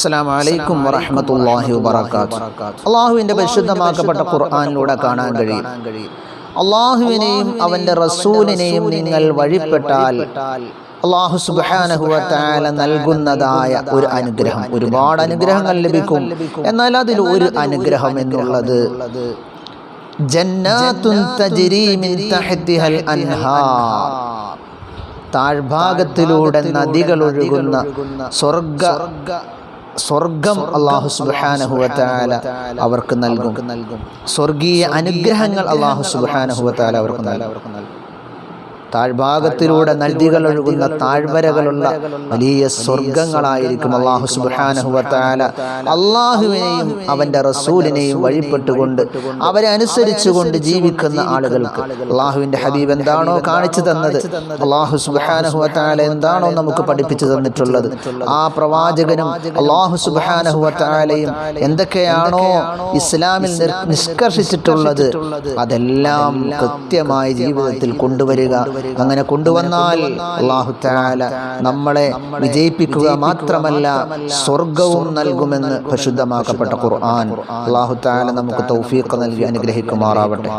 അസ്സലാമു അലൈക്കും വറഹ്മത്തുള്ളാഹി വബറകാത്ത്. അള്ളാഹുവിന്റെ പരിശുദ്ധമാക്കപ്പെട്ട ഖുർആാനിലൂടെ കാണാൻ കഴിയും. അള്ളാഹുവിനെയും അവന്റെ റസൂലിനെയും നിങ്ങൾ വഴിപ്പെട്ടാൽ അള്ളാഹു സുബ്ഹാനഹു തആല നൽകുന്നതായ ഒരു അനുഗ്രഹം. ഒരുപാട് അനുഗ്രഹങ്ങൾ ലഭിക്കും. എന്നാൽ അതിൽ ഒരു അനുഗ്രഹം എന്നുള്ളത് താഴ്ഭാഗത്തിലൂടെ നദികൾ ഒഴുകുന്ന സ്വർഗ സ്വർഗം അള്ളാഹു സുബാനഹുവത്താല അവർക്ക് നൽകും. സ്വർഗീയ അനുഗ്രഹങ്ങൾ അള്ളാഹു സുബാനഹുവത്താല അവർക്ക് നൽകും. താഴ്ഭാഗത്തിലൂടെ നദികൾ ഒഴുകുന്ന താഴ്വരകളുള്ള വലിയ സ്വർഗങ്ങളായിരിക്കും അള്ളാഹു സുബാനഹുവത്താല അള്ളാഹുവിനെയും അവന്റെ റസൂലിനെയും വഴിപ്പെട്ടുകൊണ്ട് അവരെ അനുസരിച്ചുകൊണ്ട് ജീവിക്കുന്ന ആളുകൾക്ക് അള്ളാഹുവിന്റെ ഹബീബ് എന്താണോ കാണിച്ചു തന്നത് അള്ളാഹു സുബാനഹുവത്താല എന്താണോ നമുക്ക് പഠിപ്പിച്ചു തന്നിട്ടുള്ളത്. ആ പ്രവാചകനും അള്ളാഹു സുബാനഹുവത്താലയും എന്തൊക്കെയാണോ ഇസ്ലാമിൽ നിഷ്കർഷിച്ചിട്ടുള്ളത് അതെല്ലാം കൃത്യമായി ജീവിതത്തിൽ കൊണ്ടുവരിക. അങ്ങനെ കൊണ്ടുവന്നാൽ അള്ളാഹു താല നമ്മളെ വിജയിപ്പിക്കുക മാത്രമല്ല സ്വർഗവും നൽകുമെന്ന് പരിശുദ്ധമാക്കപ്പെട്ട ഖുർആൻ. അള്ളാഹു താല നമുക്ക് തൗഫീഖ് നൽകി അനുഗ്രഹിക്കുമാറാവട്ടെ.